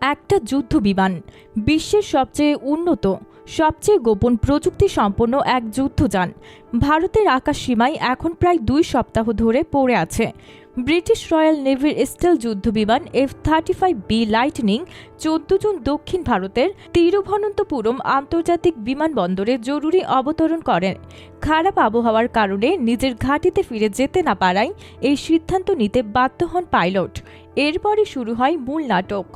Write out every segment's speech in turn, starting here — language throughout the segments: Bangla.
একটা যুদ্ধ বিমান বিশ্বের সবচেয়ে উন্নত, সবচেয়ে গোপন প্রযুক্তি সম্পন্ন এক যুদ্ধযান। ভারতের আকাশ সীমায় এখন প্রায় দুই সপ্তাহ ধরে পড়ে আছে। ব্রিটিশ রয়্যাল নেভির স্টেল যুদ্ধবিমান F thirty five B lightning চোদ্দ জুন দক্ষিণ ভারতের তিরুভনন্তপুরম আন্তর্জাতিক বিমানবন্দরে জরুরি অবতরণ করেন। খারাপ আবহাওয়ার কারণে নিজের ঘাঁটিতে ফিরে যেতে না পারায় এই সিদ্ধান্ত নিতে বাধ্য হন পাইলট। এরপরই শুরু হয় মূল নাটক।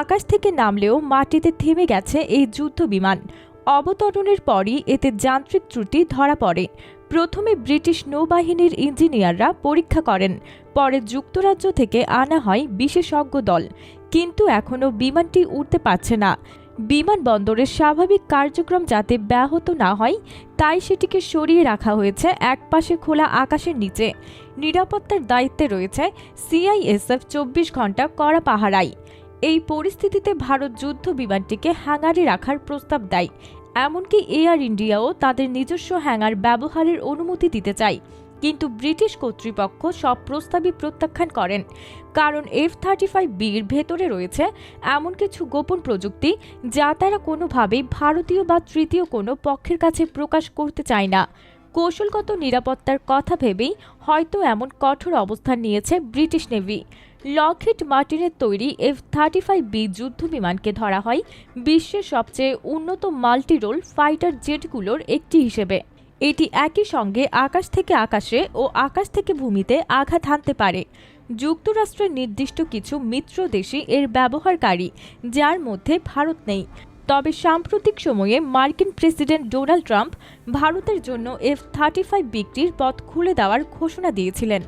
আকাশ থেকে নামলেও মাটিতে থেমে গেছে এই যুদ্ধ বিমান। অবতরণের পরই এতে যান্ত্রিক ত্রুটি ধরা পড়ে। প্রথমে ব্রিটিশ নৌবাহিনীর ইঞ্জিনিয়াররা পরীক্ষা করেন, পরে যুক্তরাজ্য থেকে আনা হয় বিশেষজ্ঞ দল। কিন্তু এখনও বিমানটি উঠতে পারছে না। বিমানবন্দরের স্বাভাবিক কার্যক্রম যাতে ব্যাহত না হয়, তাই সেটিকে সরিয়ে রাখা হয়েছে একপাশে খোলা আকাশের নিচে। নিরাপত্তার দায়িত্বে রয়েছে সিআইএসএফ চব্বিশ ঘণ্টা কড়া পাহারাই এই পরিস্থিতিতে ভারত যুদ্ধ বিমানটিকে হ্যাঙ্গারে রাখার প্রস্তাব দেয়। এমনকি এয়ার ইন্ডিয়াও তাদের নিজস্ব হ্যাঙ্গার ব্যবহারের অনুমতি দিতে চায়। কিন্তু ব্রিটিশ কর্তৃপক্ষ সব প্রস্তাবই প্রত্যাখ্যান করেন। কারণ এফ থার্টি ফাইভ বির ভেতরে রয়েছে এমন কিছু গোপন প্রযুক্তি যা তারা কোনোভাবেই ভারতীয় বা তৃতীয় কোনো পক্ষের কাছে প্রকাশ করতে চায় না। কৌশলগত নিরাপত্তার কথা ভেবেই হয়তো এমন কঠোর অবস্থান নিয়েছে ব্রিটিশ নেভি। লকহিড মার্টিনের তৈরি এফ থার্টি ফাইভ বি যুদ্ধ বিমানকে ধরা হয় বিশ্বের সবচেয়ে উন্নত মাল্টিরোল ফাইটার জেটগুলোর একটি হিসেবে। এটি একই সঙ্গে আকাশ থেকে আকাশে ও আকাশ থেকে ভূমিতে আঘাত হানতে পারে। যুক্তরাষ্ট্রের নির্দিষ্ট কিছু মিত্র দেশই এর ব্যবহারকারী, যার মধ্যে ভারত নেই। তবে সাম্প্রতিক সময়ে মার্কিন প্রেসিডেন্ট ডোনাল্ড ট্রাম্প ভারতের জন্য এফ থার্টি ফাইভ বিক্রির পথ খুলে দেওয়ার ঘোষণা দিয়েছিলেন।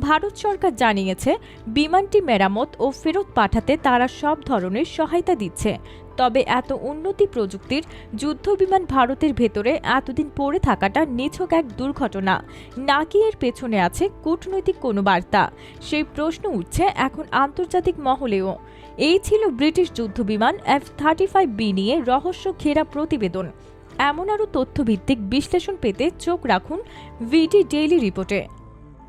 ভারত সরকার জানিয়েছে, বিমানটি মেরামত ও ফেরত পাঠাতে তারা সব ধরনের সহায়তা দিচ্ছে। তবে এত উন্নতি প্রযুক্তির যুদ্ধবিমান ভারতের ভেতরে এতদিন পড়ে থাকাটা নিছক এক দুর্ঘটনা। নাকি এর পেছনে আছে কূটনৈতিক কোনো বার্তা? সেই প্রশ্ন উঠছে এখন আন্তর্জাতিক মহলেও। এই ছিল ব্রিটিশ যুদ্ধবিমান এফ থার্টি ফাইভ বি নিয়ে রহস্য ঘেরা প্রতিবেদন। এমন আরও তথ্যভিত্তিক বিশ্লেষণ পেতে চোখ রাখুন ভিডি ডেইলি রিপোর্টে